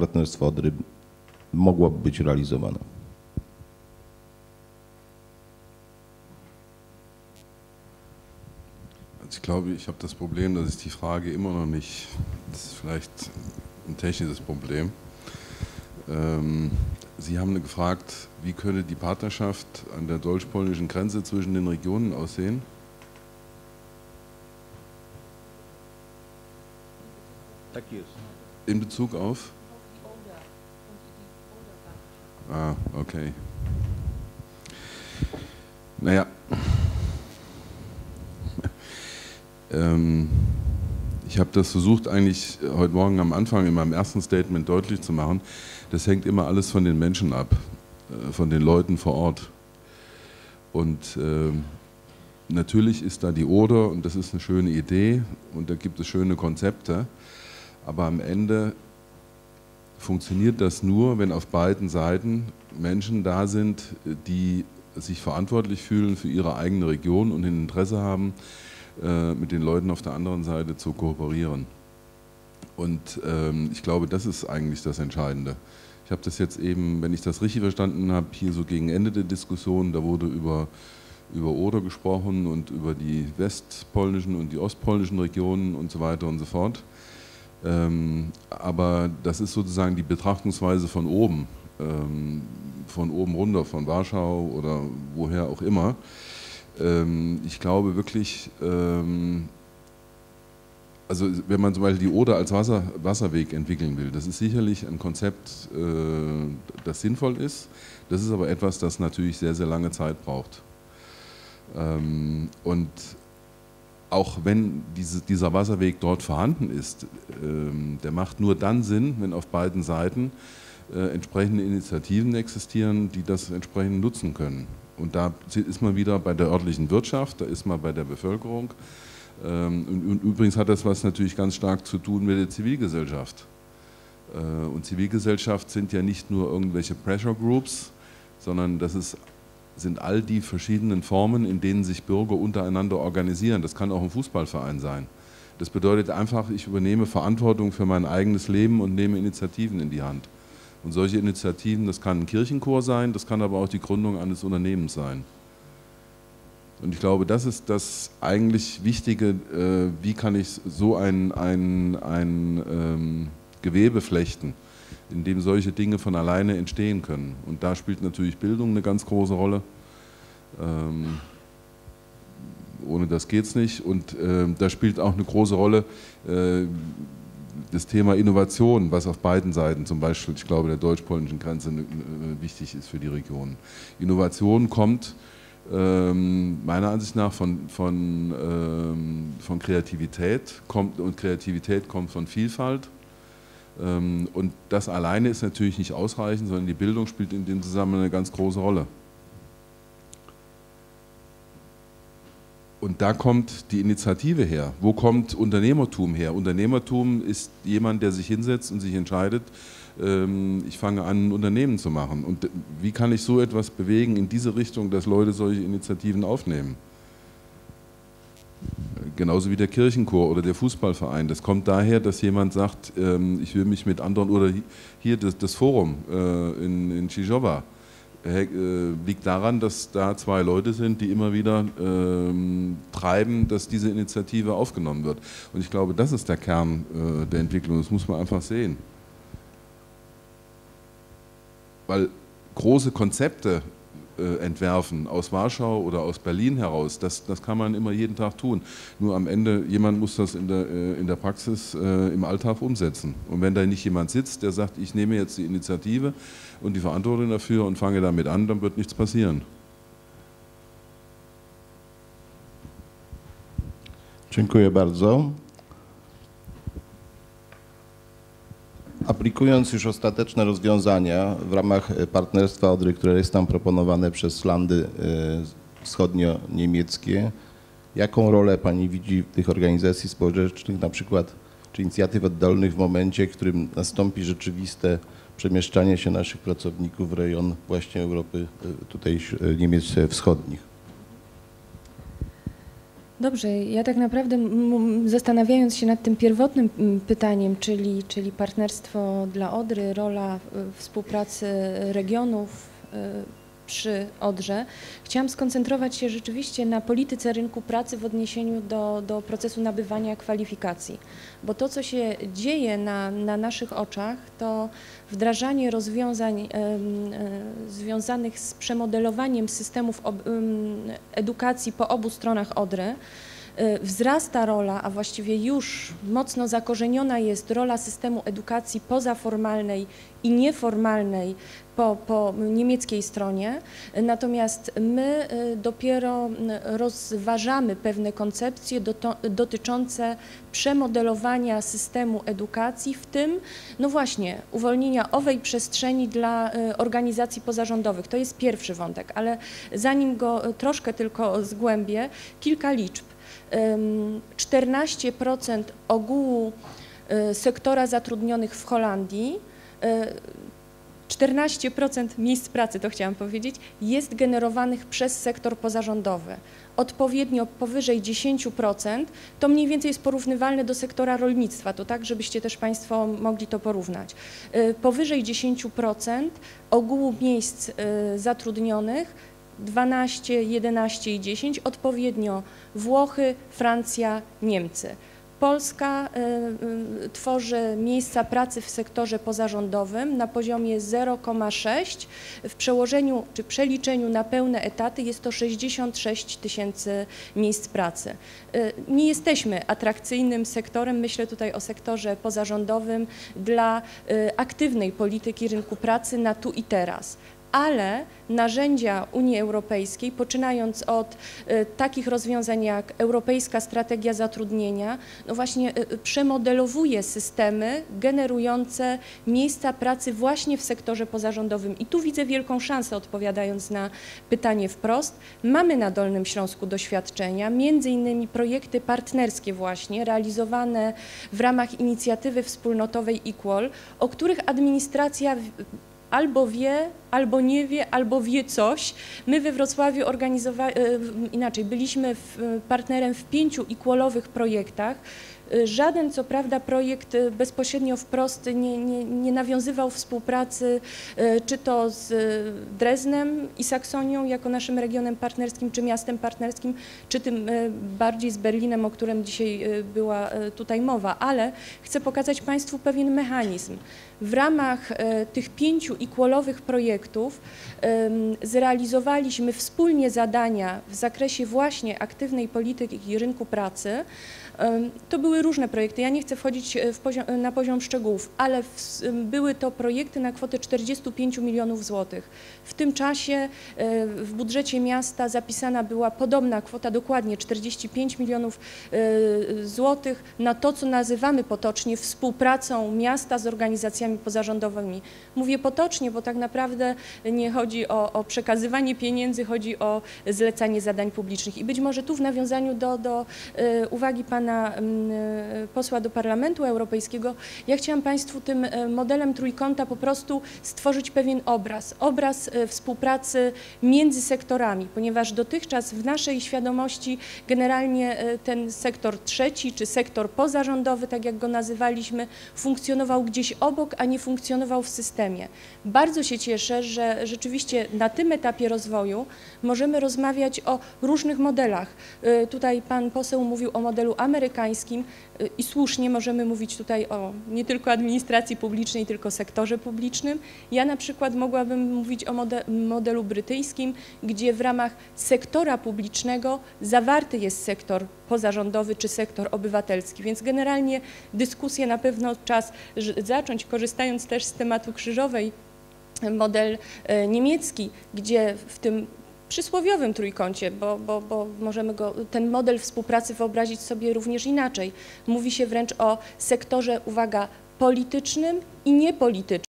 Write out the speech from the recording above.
partnerstwo Odry mogłoby być realizowane? Ich glaube, ich habe das Problem, dass ich die Frage immer noch nicht, das ist vielleicht ein technisches Problem. Ähm, Sie haben gefragt, wie könne die Partnerschaft an der deutsch-polnischen Grenze zwischen den Regionen aussehen? In Bezug auf? Ah, okay. Naja. Ähm, ich habe das versucht eigentlich heute Morgen am Anfang in meinem ersten Statement deutlich zu machen. Das hängt immer alles von den Menschen ab, äh, von den Leuten vor Ort. Und äh, natürlich ist da die Oder und das ist eine schöne Idee und da gibt es schöne Konzepte. Aber am Ende funktioniert das nur, wenn auf beiden Seiten Menschen da sind, die sich verantwortlich fühlen für ihre eigene Region und ein Interesse haben, äh, mit den Leuten auf der anderen Seite zu kooperieren. Und ähm, ich glaube, das ist eigentlich das Entscheidende. Ich habe das jetzt eben, wenn ich das richtig verstanden habe, hier so gegen Ende der Diskussion, da wurde über, über Oder gesprochen und über die westpolnischen und die ostpolnischen Regionen und so weiter und so fort. Ähm, aber das ist sozusagen die Betrachtungsweise von oben, ähm, von oben runter, von Warschau oder woher auch immer. Ähm, ich glaube wirklich, ähm, also wenn man zum Beispiel die Oder als Wasser, Wasserweg entwickeln will, das ist sicherlich ein Konzept, äh, das sinnvoll ist. Das ist aber etwas, das natürlich sehr, sehr lange Zeit braucht. Ähm, und auch wenn diese, dieser Wasserweg dort vorhanden ist, der macht nur dann Sinn, wenn auf beiden Seiten äh, entsprechende Initiativen existieren, die das entsprechend nutzen können. Und da ist man wieder bei der örtlichen Wirtschaft, da ist man bei der Bevölkerung. Ähm, und, übrigens hat das was natürlich ganz stark zu tun mit der Zivilgesellschaft. Äh, und Zivilgesellschaft sind ja nicht nur irgendwelche Pressure Groups, sondern das ist, sind all die verschiedenen Formen, in denen sich Bürger untereinander organisieren. Das kann auch ein Fußballverein sein. Das bedeutet einfach, ich übernehme Verantwortung für mein eigenes Leben und nehme Initiativen in die Hand. Und solche Initiativen, das kann ein Kirchenchor sein, das kann aber auch die Gründung eines Unternehmens sein. Und ich glaube, das ist das eigentlich Wichtige, äh, wie kann ich so ein, ein, ein ähm, Gewebe flechten, in dem solche Dinge von alleine entstehen können. Und da spielt natürlich Bildung eine ganz große Rolle. Ähm, ohne das geht es nicht. Und äh, da spielt auch eine große Rolle, äh, das Thema Innovation, was auf beiden Seiten, zum Beispiel, ich glaube, der deutsch-polnischen Grenze wichtig ist für die Region. Innovation kommt ähm, meiner Ansicht nach von, von, ähm, von Kreativität kommt, und Kreativität kommt von Vielfalt. Ähm, und das alleine ist natürlich nicht ausreichend, sondern die Bildung spielt in dem Zusammenhang eine ganz große Rolle. Und da kommt die Initiative her. Wo kommt Unternehmertum her? Unternehmertum ist jemand, der sich hinsetzt und sich entscheidet, ähm, ich fange an, ein Unternehmen zu machen. Und wie kann ich so etwas bewegen in diese Richtung, dass Leute solche Initiativen aufnehmen? Genauso wie der Kirchenchor oder der Fußballverein. Das kommt daher, dass jemand sagt, ähm, ich will mich mit anderen, oder hier das, das Forum äh, in, in Chijoba äh, liegt daran, dass da zwei Leute sind, die immer wieder ähm, treiben, dass diese Initiative aufgenommen wird. Und ich glaube, das ist der Kern äh, der Entwicklung. Das muss man einfach sehen. Weil große Konzepte äh, entwerfen aus Warschau oder aus Berlin heraus, das, das kann man immer jeden Tag tun. Nur am Ende, jemand muss das in der, äh, in der Praxis äh, im Alltag umsetzen. Und wenn da nicht jemand sitzt, der sagt, ich nehme jetzt die Initiative und die Verantwortung dafür und fange damit an, dann wird nichts passieren. Dziękuję bardzo. Aplikując już ostateczne rozwiązania w ramach partnerstwa Odry, które jest tam proponowane przez landy e, wschodnio-niemieckie, jaką rolę Pani widzi tych organizacji społecznych, na przykład czy inicjatyw oddolnych w momencie, w którym nastąpi rzeczywiste przemieszczanie się naszych pracowników w rejon właśnie Europy, e, tutaj Niemiec wschodnich? Dobrze, ja tak naprawdę zastanawiając się nad tym pierwotnym pytaniem, czyli, czyli partnerstwo dla Odry, rola y, współpracy regionów y, przy Odrze, chciałam skoncentrować się rzeczywiście na polityce rynku pracy w odniesieniu do, do procesu nabywania kwalifikacji. Bo to, co się dzieje na, na naszych oczach, to wdrażanie rozwiązań em, e, związanych z przemodelowaniem systemów ob, em, edukacji po obu stronach Odry. Y, Wzrasta rola, a właściwie już mocno zakorzeniona jest rola systemu edukacji pozaformalnej i nieformalnej po, po niemieckiej stronie. Y, Natomiast my y, dopiero rozważamy pewne koncepcje doto, dotyczące przemodelowania systemu edukacji, w tym, no właśnie, uwolnienia owej przestrzeni dla organizacji pozarządowych. To jest pierwszy wątek, ale zanim go troszkę tylko zgłębię, kilka liczb. Ym, 14% ogółu y, sektora zatrudnionych w Holandii, y, 14% miejsc pracy, to chciałam powiedzieć, jest generowanych przez sektor pozarządowy. Odpowiednio powyżej 10% to mniej więcej jest porównywalne do sektora rolnictwa, to tak, żebyście też Państwo mogli to porównać. Y, Powyżej 10% ogółu miejsc y, zatrudnionych 12, 11 i 10, odpowiednio Włochy, Francja, Niemcy. Polska y, tworzy miejsca pracy w sektorze pozarządowym na poziomie 0,6. W przełożeniu czy przeliczeniu na pełne etaty jest to 66 tysięcy miejsc pracy. Y, Nie jesteśmy atrakcyjnym sektorem, myślę tutaj o sektorze pozarządowym dla y, aktywnej polityki rynku pracy na tu i teraz ale narzędzia Unii Europejskiej, poczynając od y, takich rozwiązań jak Europejska Strategia Zatrudnienia, no właśnie y, y, przemodelowuje systemy generujące miejsca pracy właśnie w sektorze pozarządowym. I tu widzę wielką szansę, odpowiadając na pytanie wprost. Mamy na Dolnym Śląsku doświadczenia, między innymi projekty partnerskie właśnie, realizowane w ramach inicjatywy wspólnotowej Equal, o których administracja albo wie, albo nie wie, albo wie coś. My we Wrocławiu organizowali, inaczej, byliśmy w, partnerem w pięciu equalowych projektach. Żaden, co prawda, projekt y, bezpośrednio wprost nie, nie, nie nawiązywał współpracy, y, czy to z y, Dreznem i Saksonią jako naszym regionem partnerskim, czy miastem partnerskim, czy tym bardziej z Berlinem, o którym dzisiaj była tutaj mowa, ale chcę pokazać Państwu pewien mechanizm. W ramach tych pięciu equalowych projektów zrealizowaliśmy wspólnie zadania w zakresie właśnie aktywnej polityki rynku pracy. To były różne projekty. Ja nie chcę wchodzić e, poziom, na poziom szczegółów, ale w, były to projekty na kwotę 45 milionów złotych. W tym czasie e, w budżecie miasta zapisana była podobna kwota, dokładnie 45 milionów e, złotych na to, co nazywamy potocznie współpracą miasta z organizacjami pozarządowymi. Mówię potocznie, bo tak naprawdę nie chodzi o, o przekazywanie pieniędzy, chodzi o zlecanie zadań publicznych. I być może tu w nawiązaniu do, do uwagi pana mm, e, posła do Parlamentu Europejskiego, ja chciałam Państwu tym e, modelem trójkąta po prostu stworzyć pewien obraz, obraz e, współpracy między sektorami, ponieważ dotychczas w naszej świadomości generalnie ten sektor trzeci czy sektor pozarządowy, tak jak go nazywaliśmy, funkcjonował gdzieś obok, a nie funkcjonował w systemie. Bardzo się cieszę, że rzeczywiście na tym etapie rozwoju możemy rozmawiać o różnych modelach. Tutaj pan poseł mówił o modelu amerykańskim y, i słusznie możemy mówić tutaj o nie tylko administracji publicznej, tylko sektorze publicznym. Ja na przykład mogłabym mówić o mode- modelu brytyjskim, gdzie w ramach sektora publicznego zawarty jest sektor pozarządowy czy sektor obywatelski, więc generalnie dyskusję na pewno czas zacząć, korzystając też z tematu krzyżowej, model e, niemiecki, gdzie w tym przysłowiowym trójkącie, bo, bo, bo możemy go, ten model współpracy wyobrazić sobie również inaczej. Mówi się wręcz o sektorze, uwaga, politycznym i niepolitycznym.